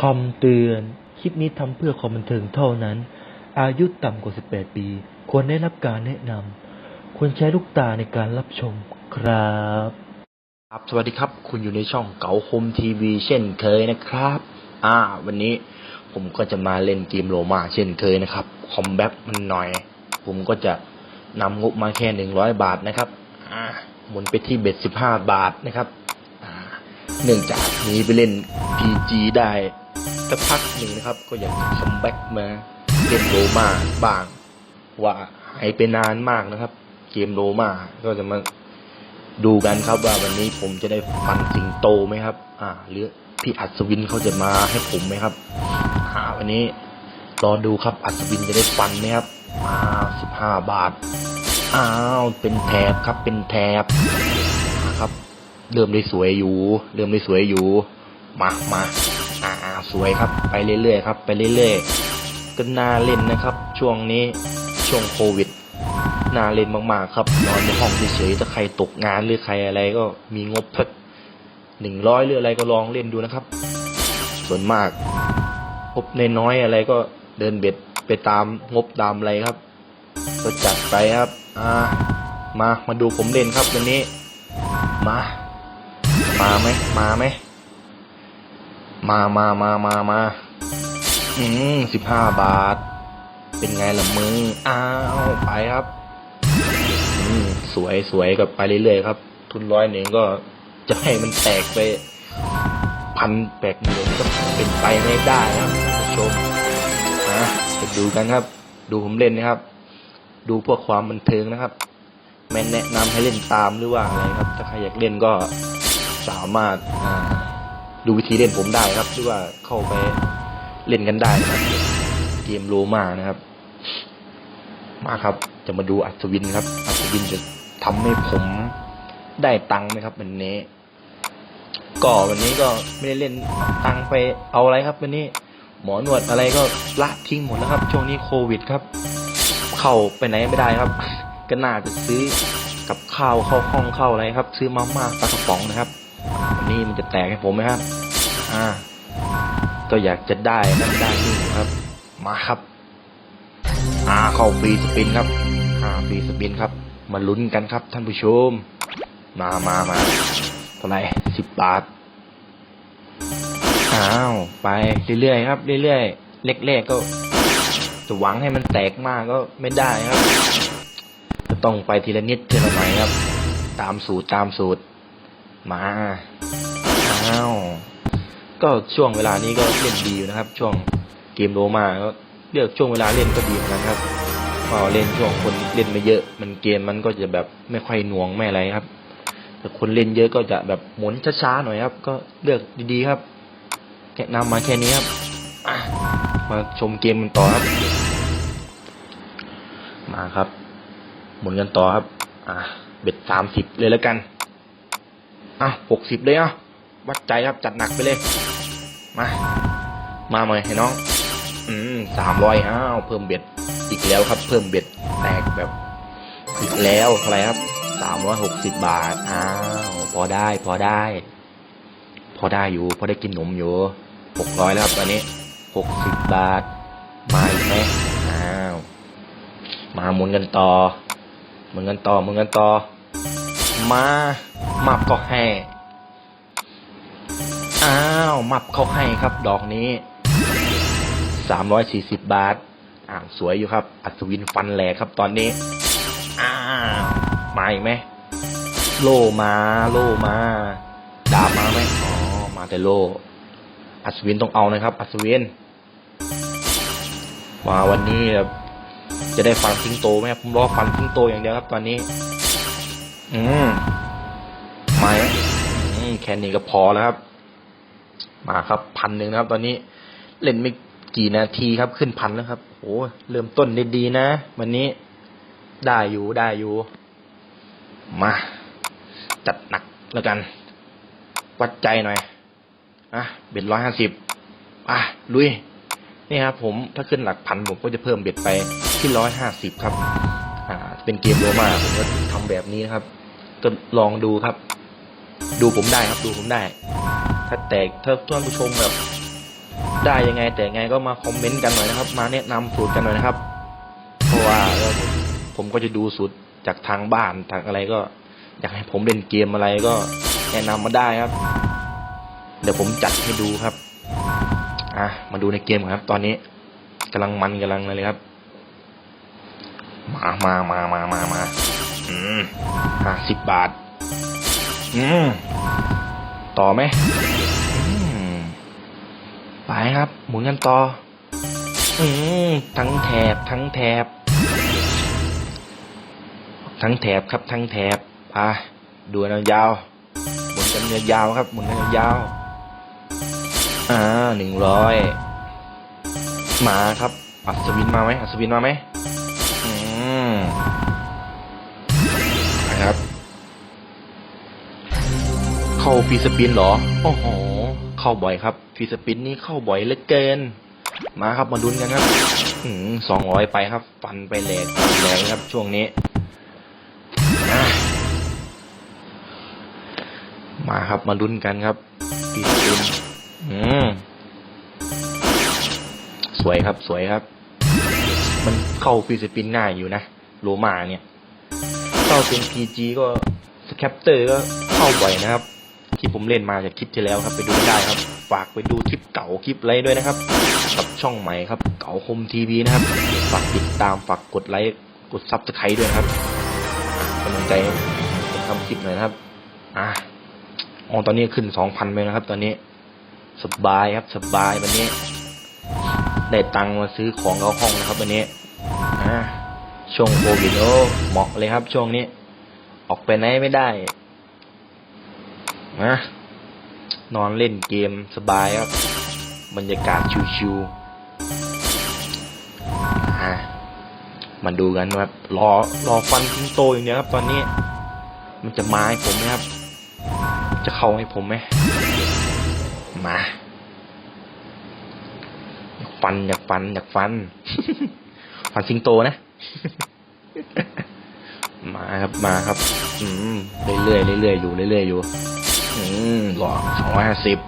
คำเตือน คลิปนี้ทำเพื่อความบันเทิงเท่านั้น อายุต่ำกว่า 18 ปี ควรได้รับการแนะนำ ควรใช้ลูกตาในการรับชมครับครับ สวัสดีครับ คุณอยู่ในช่องเก๋าคมทีวี เช่นเคยนะครับ อ่า วันนี้ผมก็จะมาเล่นเกมโลมาเช่นเคยนะครับ คอมแบ็กมันหน่อย ผมก็จะนำงบมาแค่หนึ่งร้อยบาทนะครับ อ่า หมุนไปที่เบ็ดสิบห้าบาทนะครับเนื่องจากนี้ไปเล่น PG ได้ สักพักหนึ่งนะครับ ก็อยากคัมแบ็กมาเล่นโลมาบ้าง ว่าหายไปนานมากนะครับ เกมโลมาก็จะมาดูกันครับว่าวันนี้ผมจะได้ฟันสิงโตไหมครับ อ่า หรือพี่อัศวินเขาจะมาให้ผมไหมครับอ่าวันนี้รอดูครับอัศวินจะได้ฟันไหมครับอ้าสิบห้าบาทอ้าวเป็นแถบครับ เป็นแถบครับ เริ่มได้สวยอยู่ เริ่มได้สวยอยู่ มามา สวยครับ ไปเรื่อยๆครับ ไปเรื่อยๆก็น่าเล่นนะครับ ช่วงนี้ช่วงโควิดน่าเล่นมากๆครับนอนในห้องเฉยๆถ้าใครตกงานหรือใครอะไรก็มีงบสักหนึ่งร้อยหรืออะไรก็ลองเล่นดูนะครับ ส่วนมากงบในน้อยอะไรก็เดินเบ็ดไปตามงบตามอะไรครับ ก็จัดไปครับอ่ามามาดูผมเล่นครับวันนี้ มา มาไหมมาไหม มามามามามาอืมสิบห้าบาท เป็นไงล่ะมึง อ้าว ไปครับ อืม สวยสวยกับไปเรื่อยๆครับ ทุนร้อยหนึ่งก็จะให้มันแตกไปพันแปดหมื่นก็เป็นไปไม่ได้ครับท่านผู้ชมนะไปดูกันครับ ดูผมเล่นนะครับ ดูพวกความบันเทิงนะครับไม่แนะนำให้เล่นตามหรือว่าอะไรครับ ถ้าใครอยากเล่นก็สามารถอ่า ดูวิธีเล่นผมได้ครับหรือว่าเข้าไปเล่นกันได้นะครับ เกมโลมานะครับ มาครับ จะมาดูอัศวินครับ อัศวินจะทำให้ผมได้ตังค์ไหมครับวันนี้ ก็วันนี้ก็ไม่ได้เล่นตังค์ไปเอาอะไรครับวันนี้ หมอนวดอะไรก็ละทิ้งหมดแล้วครับ ช่วงนี้โควิดครับ เข้าไปไหนไม่ได้ครับ ก็น่าจะซื้อกับข้าวเข้าห้องเข้าอะไรครับ ซื้อมาม่าปลากระป๋องนะครับ นนี้มันจะแตกให้ผมไหมครับ อ่า ก็อยากจะได้นั่ได้นี่ครับ มาครับ อ่าเข้าฟรีสปินครับอ่าฟรีสปินครับ มาลุ้นกันครับท่านผู้ชม มามามาเท่าไหร่สิบบาท อ้าว ไปเรื่อยๆครับ เรื่อยๆ เล็กๆก็จะหวังให้มันแตกมากก็ไม่ได้ครับ จะต้องไปทีละนิดทีละหน่อยครับ ตามสูตรตามสูตร มาอ้าวก็ช่วงเวลานี้ก็เล่นดีอยู่นะครับ ช่วงเกมโรมาก็เลือกช่วงเวลาเล่นก็ดีเหมือนกันครับพอเล่นช่วงคนเล่นไม่เยอะ มันเกมมันก็จะแบบไม่ค่อยหน่วงไม่อะไรครับ แต่คนเล่นเยอะก็จะแบบหมุนช้าๆหน่อยครับ ก็เลือกดีๆครับแนะนำมาแค่นี้ครับมาชมเกมกันต่อครับ มาครับ หมุนกันต่อครับ อะเบ็ดสามสิบเลยแล้วกัน อะหกสิบเลยอะวัดใจครับจัดหนักไปเลย มา มาหน่อยให้น้อง อืมสามร้อยอ้าวเพิ่มเบ็ดอีกแล้วครับ เพิ่มเบ็ดแตกแบบอีกแล้วเท่าไรครับสามร้อยหกสิบบาทอ้าวพอได้ พอได้ พอได้อยู่ พอได้กินหนมอยู่หกร้อยแล้วครับตอนนี้หกสิบบาท มาอีกไหมอ้าวมาหมุนกันต่อหมุนกันต่อหมุนกันต่อมา มับก็ให้อ้าวมับเขาให้ครับ ดอกนี้สามร้อยสี่สิบบาทอ้าสวยอยู่ครับ อัศวินฟันแหลกครับตอนนี้อ้าวมาอีกไหมโลมาโลมาดาบมาไหมอ๋อมาแต่โล อัศวินต้องเอานะครับ อัศวินมาวันนี้แบบจะได้ฟันสิงโตไหมผมรอฟันสิงโตอย่างเดียวครับ ตอนนี้ อืม ไหมอืมแค่นี้ก็พอแล้วครับ มาครับพันหนึ่งนะครับ ตอนนี้เล่นไม่กี่นาทีครับ ขึ้นพันแล้วครับโอ้เริ่มต้นได้ดีนะ วันนี้ได้อยู่ได้อยู่ มา จัดหนักแล้วกัน วัดใจหน่อยอะเบ็ดร้อยห้าสิบอะลุยนี่ครับผมถ้าขึ้นหลักพันผมก็จะเพิ่มเบ็ดไปที่ร้อยห้าสิบครับ อ่า เป็นเกมโรมาผมก็ทำแบบนี้นะครับ ก็ลองดูครับ ดูผมได้ครับดูผมได้ ถ้าแตกถ้าท่านผู้ชมแบบ ได้ยังไงแต่ยังไงก็มาคอมเมนต์กันหน่อยนะครับ มาแนะนำสูตรกันหน่อยนะครับ เพราะว่าผมก็จะดูสูตรจากทางบ้านทางอะไรก็ อยากให้ผมเล่นเกมอะไรก็แนะนำมาได้ครับ เดี๋ยวผมจัดให้ดูครับอะมาดูในเกมครับ ตอนนี้กำลังมันกำลังอะไรเลยครับ มามามามามามาอืมห้าสิบบาท อืมต่อไหมอืมไปครับ หมุนกันต่อ อืมทั้งแถบทั้งแถบ ทั้งแถบครับ ทั้งแถบไปดูกันยาวหมุนกันยาวครับ หมุนกันยาวอ่าหนึ่งร้อยมาครับ อัศวินมาไหมอัศวินมาไหม เข้าฟีสปินเหรอ โอ้โห เข้าบ่อยครับ ฟีสปินนี่เข้าบ่อยเหลือเกิน มาครับมาดุนกันครับอืมสองร้อยไปครับ ฟันไปแหลกแหลกครับช่วงนี้ มาครับมาดุนกันครับฟีสปินอืมสวยครับสวยครับ มันเข้าฟีสปินง่ายอยู่นะโลมาเนี่ยเข้าเป็นพีจีก็สแคปเตอร์ก็เข้าบ่อยนะครับ ที่ผมเล่นมาจากคลิปที่แล้วครับ ไปดูได้ครับ ฝากไปดูคลิปเก่าคลิปไรด้วยนะครับกับช่องใหม่ครับ เก่าคมทีวีนะครับ ฝากติดตามฝากกดไลค์กดซับสไครต์ด้วยครับกำลังใจให้ผมทำคลิปหน่อยนะครับ อะอ๋อตอนนี้ขึ้นสองพันไปนะครับ ตอนนี้สบายครับสบายวันนี้ ได้ตังค์มาซื้อของเอาห้องนะครับวันนี้อะช่วงโควิดโอ้เหมาะเลยครับ ช่วงนี้ ออกไปไหนไม่ได้ นะนอนเล่นเกมสบายครับบรรยากาศชิวๆอะมาดูกันว่ารอรอฟันทิ้งโตอย่างเดียครับตอนนี้ มันจะมาให้ผมไหมครับ จะเข้าให้ผมไหมมาอยากฟันอยากฟันอยากฟัน ฟันสิงโตนะ มาครับมาครับ อืมเรื่อยๆเรื่อยๆอยู่เรื่อยๆอยู่ อืมหลอสองร้อยห้าสิบ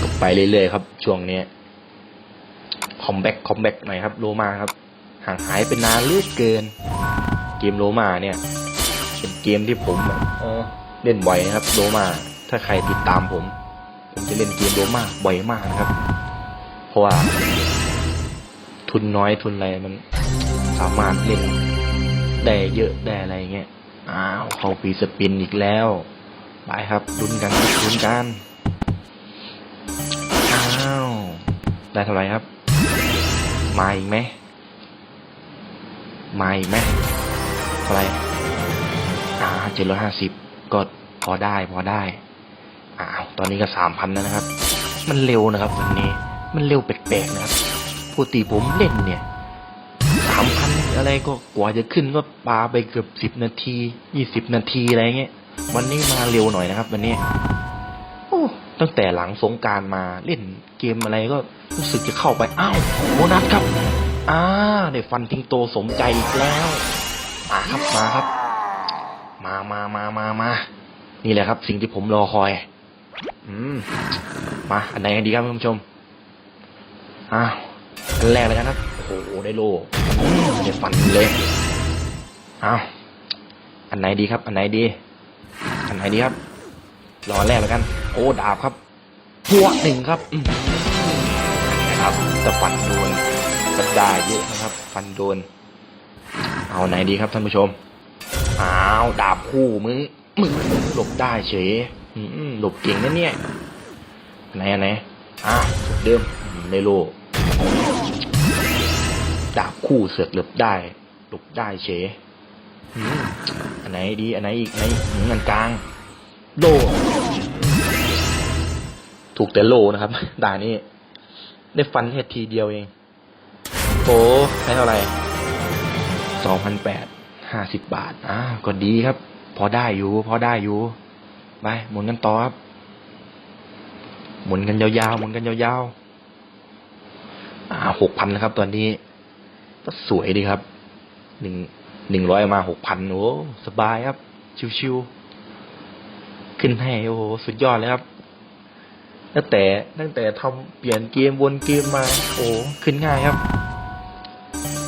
ก็ไปเรื่อยๆครับ ช่วงนี้คอมแบ็กคอมแบ็กหน่อยครับ โลมาครับ ห่างหายไปนานเลือดเกิน เกมโลมาเนี่ย เป็นเกมที่ผมเออเล่นบ่อยนะครับ โลมา ถ้าใครติดตามผม ผมจะเล่นเกมโลมาบ่อยมากนะครับ เพราะว่า ทุนน้อยทุนอะไรมันสามารถเล่นได้เยอะได้อะไรเงี้ย อ้าว เขาปีสปินอีกแล้ว ไปครับลุ้นกันลุ้นกันอ้าวได้เท่าไหร่ครับ มาอีกไหมมาอีกไหมเท่าไหร่อ่าเจ็ดร้อยห้าสิบก็พอได้พอได้อ้าวตอนนี้ก็สามพันแล้วนะครับ มันเร็วนะครับวันนี้ มันเร็วแปลกๆนะครับปกติผมเล่นเนี่ยสามพันอะไรก็กว่าจะขึ้นก็ปาไปเกือบสิบนาทียี่สิบนาทีอะไรเงี้ย วันนี้มาเร็วหน่อยนะครับ วันนี้ตั้งแต่หลังสงการมาเล่นเกมอะไรก็รู้สึกจะเข้าไปอ้าวโบนัสครับอ่าได้ฟันทิ้งโตสมใจอีกแล้วมาครับมาครับ มามามามามานี่แหละครับ สิ่งที่ผมรอคอย อืมมาอันไหนดีครับคุณผู้ชมอ้าวแรกเลยนะครับโอ้โหได้โลได้ฟันเลยอ้าวอันไหนดีครับ อันไหนดี อันไหนดีครับ รอแรกแล้วกัน โอ้ดาบครับหัวหนึ่งครับอืมนะครับแต่ฟันโดนก็ได้เยอะนะครับ ฟันโดน เอาไหนดีครับท่านผู้ชมอ้าวดาบคู่มึงมึงหลบได้เฉยหลบเก่งนะเนี่ยไหนอันไหนอะเดิมอืมได้โลดาบคู่เสือกหลบได้หลบได้เฉย อันไหนดี อันไหนอีกไหนอืมอันกลาง โล ถูกแต่โลนะครับ ด่านี้ได้ฟันแค่ทีเดียวเองโอ้ได้เท่าไหร่สองพันแปดห้าสิบบาท อ่าก็ดีครับ พอได้อยู่ พอได้อยู่ ไป หมุนกันต่อครับ หมุนกันยาวๆ หมุนกันยาวๆ อ่าหกพันนะครับ ตอนนี้ ก็สวยดีครับหนึ่ง หนึ่งร้อยมาหกพันโอ้สบายครับ ชิวๆขึ้นให้โอ้โหสุดยอดเลยครับตั้งแต่ตั้งแต่ทำเปลี่ยนเกมวนเกมมา โอ้ขึ้นง่ายครับ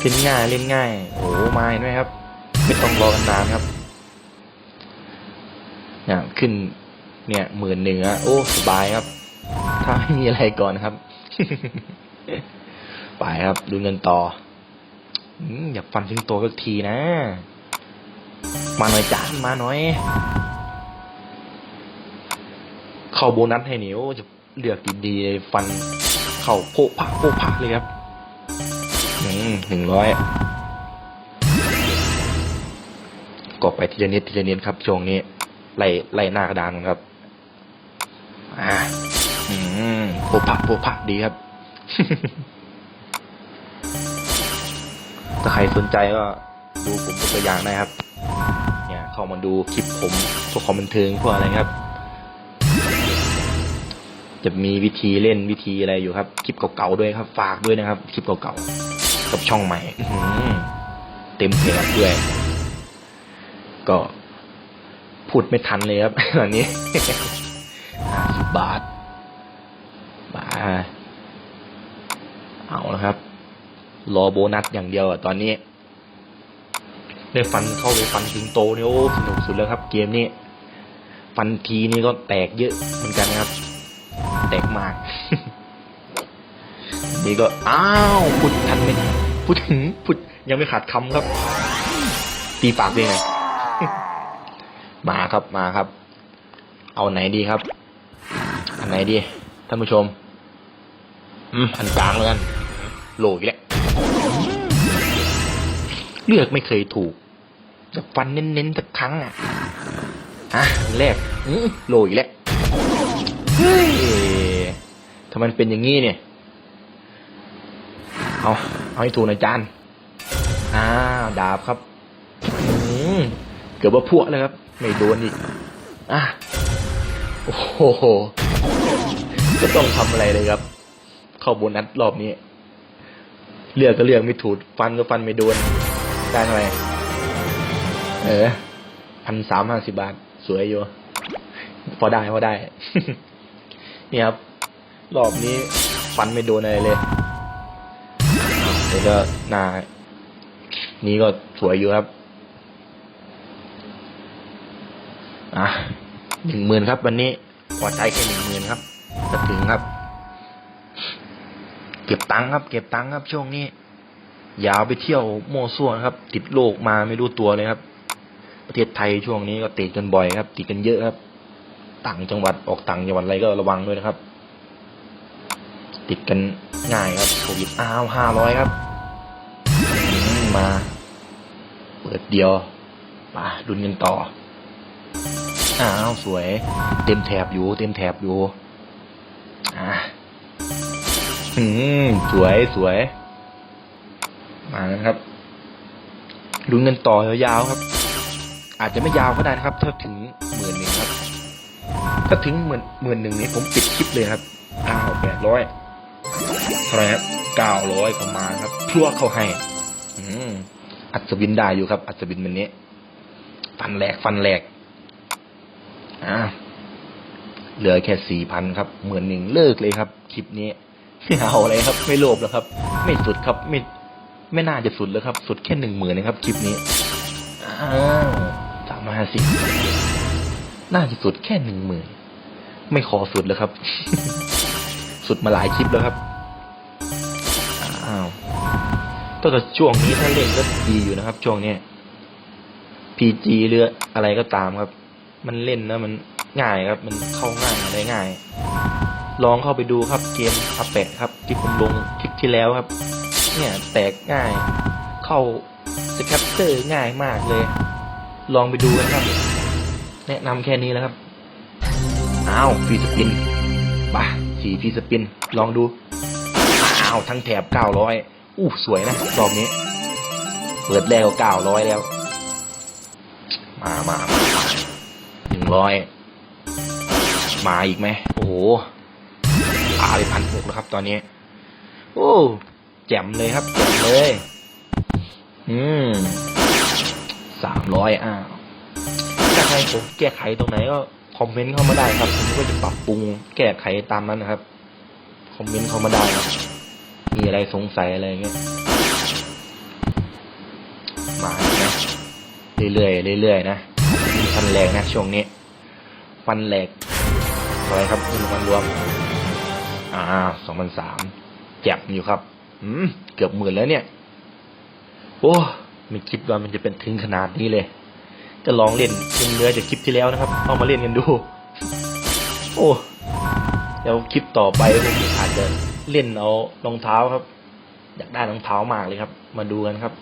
ขึ้นง่ายเล่นง่าย โอ้มาเห็นไหมครับไม่ต้องรอกันนานครับเนี่ยขึ้น เนี่ยหมื่นหนึ่งอะโอ้สบายครับ ถ้าไม่มีอะไรก่อนครับ ไปครับ ดูเงินต่อ อยากฟันถึงโตสักทีนะ มาหน่อยจ้ามาหน่อย เข้าโบนัสให้เหนียวจะเลือกดีๆฟัน เข้าโพกผักโพกผักเลยครับอืมหนึ่งร้อยก็ไปทีละนิดทีละนิดครับช่วงนี้ไล่ไล่หน้ากระดานครับ อ่า อืมโพกผักโพกผักดีครับ ถ้าใครสนใจก็ดูผมเป็นตัวอย่างได้ครับ เนี่ยเข้ามาดูคลิปผมพวกความบันเทิงพวกอะไรครับ จะมีวิธีเล่นวิธีอะไรอยู่ครับ คลิปเก่าๆด้วยครับ ฝากด้วยนะครับ คลิปเก่าๆกับช่องใหม่เต็มเพจด้วย ก็พูดไม่ทันเลยครับตอนนี้ห้าสิบบาทบาเอาละครับ รอโบนัสอย่างเดียวอะตอนนี้ ได้ฟันเข้าไปฟันสิงโตเนี่ยโอ้สนุกสุดแล้วครับ เกมนี้ฟันทีนี่ก็แตกเยอะเหมือนกันนะครับ แตกมาก นี่ก็อ้าวพูดทันไหมพูดถึงพูดยังไม่ขาดคำครับ ตีปากเลยไงมาครับมาครับ เอาไหนดีครับ อันไหนดีท่านผู้ชม อืมอันกลางแล้วกันโหลอีกแล้ว เลือกไม่เคยถูกจะฟันเน้นๆสักครั้งอะฮะอันแรกโลอีกแล้วเฮ้ยทำไมมันเป็นอย่างนี้เนี่ย เอาเอาให้ถูกนะจานอ้าวดาบครับอืมเกือบว่าพวกเลยครับ ไม่โดนอีกอะโอ้โหจะต้องทำอะไรเลยครับ เข้าโบนัสรอบนี้ เลือกก็เลือกไม่ถูกฟันก็ฟันไม่โดน ได้เท่าไหร่เออพันสามห้าสิบบาท สวยอยู่ พอได้พอได้ นี่ครับ รอบนี้ฟันไม่โดนอะไรเลยเดี๋ยวก็หนานี้ก็สวยอยู่ครับ อะหนึ่งหมื่นครับ วันนี้พอใจแค่หนึ่งหมื่นครับจะถึงครับ เก็บตังค์ครับ เก็บตังค์ครับช่วงนี้ ยาวไปเที่ยวโม่วส่วนะครับ ติดโรคมาไม่รู้ตัวเลยครับ ประเทศไทยช่วงนี้ก็ติดกันบ่อยครับ ติดกันเยอะครับ ต่างจังหวัดออกต่างจังหวัดอะไรก็ระวังด้วยนะครับ ติดกันง่ายครับโควิดอ้าวห้าร้อยครับมมาเปิดเดียวมาดุนกันต่ออ้าวสวย เต็มแถบอยู่ เต็มแถบอยู่อ่าอืมสวยสวย มาแล้วครับลุ้นเงินต่อยาวๆครับ อาจจะไม่ยาวก็ได้นะครับ ถ้าถึงหมื่นหนึ่งครับ ถ้าถึงหมื่นหมื่นหนึ่งนี้ผมปิดคลิปเลยครับอ้าวแปดร้อยเท่าไรครับเก้าร้อยประมาณครับพลวเข้าให้ อืมอัศวินได้อยู่ครับ อัศวินวันนี้ ฟันแหลกฟันแหลกอ่าเหลือแค่สี่พันครับหมื่นหนึ่งเลิกเลยครับคลิปนี้ไม่เอาอะไรครับ ไม่โลภแล้วครับ ไม่สุดครับไม่ ไม่น่าจะสุดแล้วครับ สุดแค่หนึ่งหมื่นนะครับคลิปนี้อ้าวสามห้าสิบน่าจะสุดแค่หนึ่งหมื่นไม่ขอสุดแล้วครับ สุดมาหลายคลิปแล้วครับอ้าวตั้งแต่ช่วงนี้ถ้าเล่นก็ดีอยู่นะครับ ช่วงนี้พีจีเรืออะไรก็ตามครับ มันเล่นนะมันง่ายครับ มันเข้าง่ายอะไรง่าย ลองเข้าไปดูครับเกมอาแปะครับ ที่ผมลงคลิปที่แล้วครับ เนี่ยแตกง่าย เข้าสแคปเตอร์ง่ายมากเลย ลองไปดูกันครับ แนะนำแค่นี้แล้วครับ อ้าวฟรีสปินป่ะสี่ฟรีสปิน ลองดู อ้าว ทั้งแถบเก้าร้อยอู้สวยนะรอบนี้ เปิดแล้วเก้าร้อยแล้ว มามามาหนึ่งร้อยมาอีกไหม โอ้โหปาไปพันหกแล้วครับตอนนี้ โอ้ แจ่มเลยครับแจ่มเลย อืมสามร้อยอ้าวถ้าใครผมแก้ไขตรงไหนก็คอมเมนต์เข้ามาได้ครับ ผมก็จะปรับปรุงแก้ไขตามนั้นนะครับ คอมเมนต์เข้ามาได้ครับ มีอะไรสงสัยอะไรเงี้ย มานะเรื่อยๆเรื่อยๆนะฟันแรงนะช่วงนี้ ฟันแหลกอะไรครับคุณมันรวม อ่าสองพันสามแจ็บอยู่ครับ เกือบหมื่นแล้วเนี่ย โอ้ไม่คิดว่ามันจะเป็นถึงขนาดนี้เลยจะลองเล่นเป็นเนื้อจากคลิปที่แล้วนะครับเอามาเล่นกันดู โอ้เดี๋ยวคลิปต่อไปผมอาจจะเล่นเอารองเท้าครับ อยากได้รองเท้ามากเลยครับ มาดูกันครับ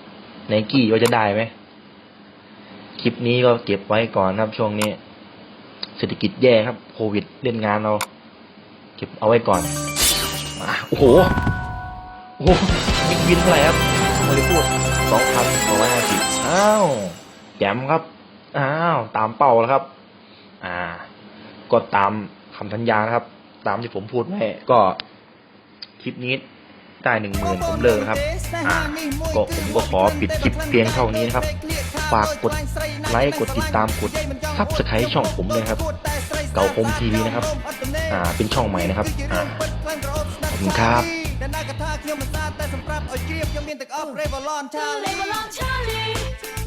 ไนกี้ว่าจะได้ไหมคลิปนี้ก็เก็บไว้ก่อนครับช่วงนี้เศรษฐกิจแย่ครับ โควิดเล่นงานเรา เก็บเอาไว้ก่อนมาโอ้โห โอ้โหมิกวินเท่าไหร่ครับไม่ได้พูดสองพันสองร้อยห้าสิบอ้าวแจมครับ อ้าว ตามเป้าแล้วครับ อ่า ก็ตามคำสัญญานะครับ ตามที่ผมพูดไว้ก็ คลิปนี้ได้หนึ่งหมื่นผมเลิกนะครับ อ่า ก็ผมก็ขอปิดคลิปเพียงเท่านี้นะครับ ฝากกดไลค์ กดติดตาม กดซับสไครต์ช่องผมเลยครับ เก่าคมทีวีนะครับ อ่า เป็นช่องใหม่นะครับ อ่า ขอบคุณครับ តែណាកថាខ្ញុំមិនស្អាតតែសម្រាប់ឲ្យជ្រាបខ្ញុំមានទាំងអស់ Revlon Charlie Live along Charlie